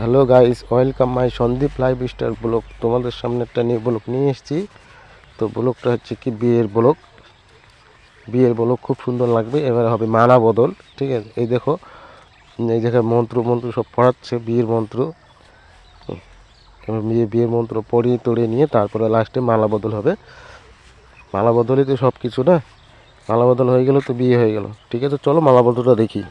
Hello guys, welcome my Sandeep live star blog. তোমাদের সামনে একটা নিয়ে ব্লগ নিয়ে এসেছি। তো ব্লগটা হচ্ছে কি, বিয়ের ব্লগ। বিয়ের ব্লগ খুব সুন্দর লাগবে, এবারে হবে মানা বদল, ঠিক আছে? এই দেখো, এই দেখে মন্ত্র মন্ত্র সব পড়াচ্ছে, বিয়ের মন্ত্র। এবার বিয়ে, বিয়ের মন্ত্র পড়িয়ে তড়িয়ে নিয়ে তারপরে লাস্টে মালা বদল হবে। মালা বদলই তো সব কিছু না? মালা বদল হয়ে গেল তো বিয়ে হয়ে গেল। ঠিক আছে, চলো মালা বদলটা দেখি।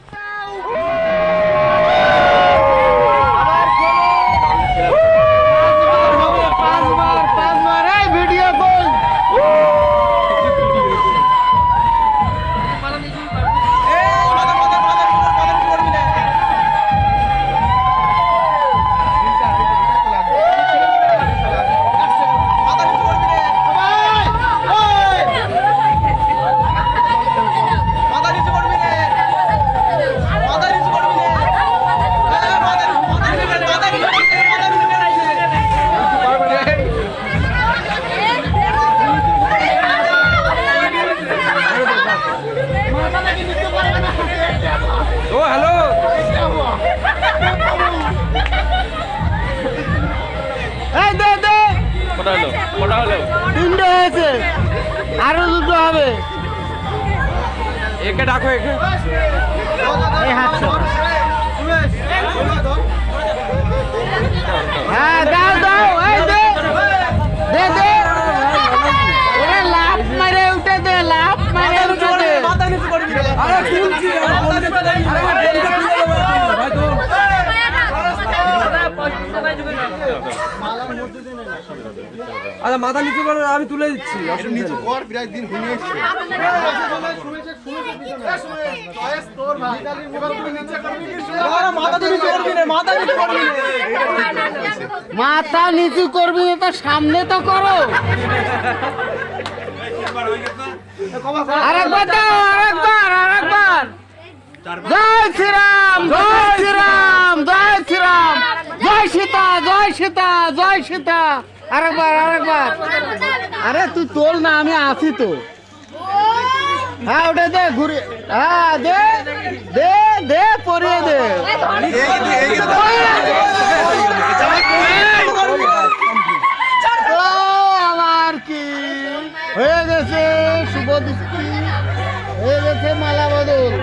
এই দে দে। কটা হলো? কটা হলো? তিনটে হয়েছে। আরও দুটো হবে। একে ডাকো একে। এই হাত হ্যাঁ দাও দাও। এই দে। দে দে। ওরে লাফ মারে উঠে দে লাফ মারে উঠে দে। আরে শুনছি আরে মাথা নিচু করে আমি তুলে দিচ্ছি নিচু কর মাথা নিচু করবি না তো সামনে তো করো আরেকবার দাও আরেকবার আরেকবার জয় শ্রীরাম জয় শ্রীরাম জয় শ্রীরাম জয় সীতা জয় সীতা জয় সীতা। আরেকবার আরেকবার। আরে তুই তোল না, আমি আছি তো। হ্যাঁ ওটা দে, ঘুরে হ্যাঁ দে দে দে, পরিয়ে দে। আমার কি? হয়ে গেছে শুভ দৃষ্টি হয়ে গেছে মালা বদল।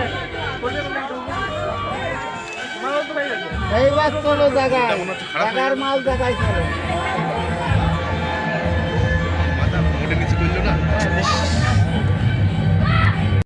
এইবার চলো জায়গায় জায়গার মাল জায়গায় চলো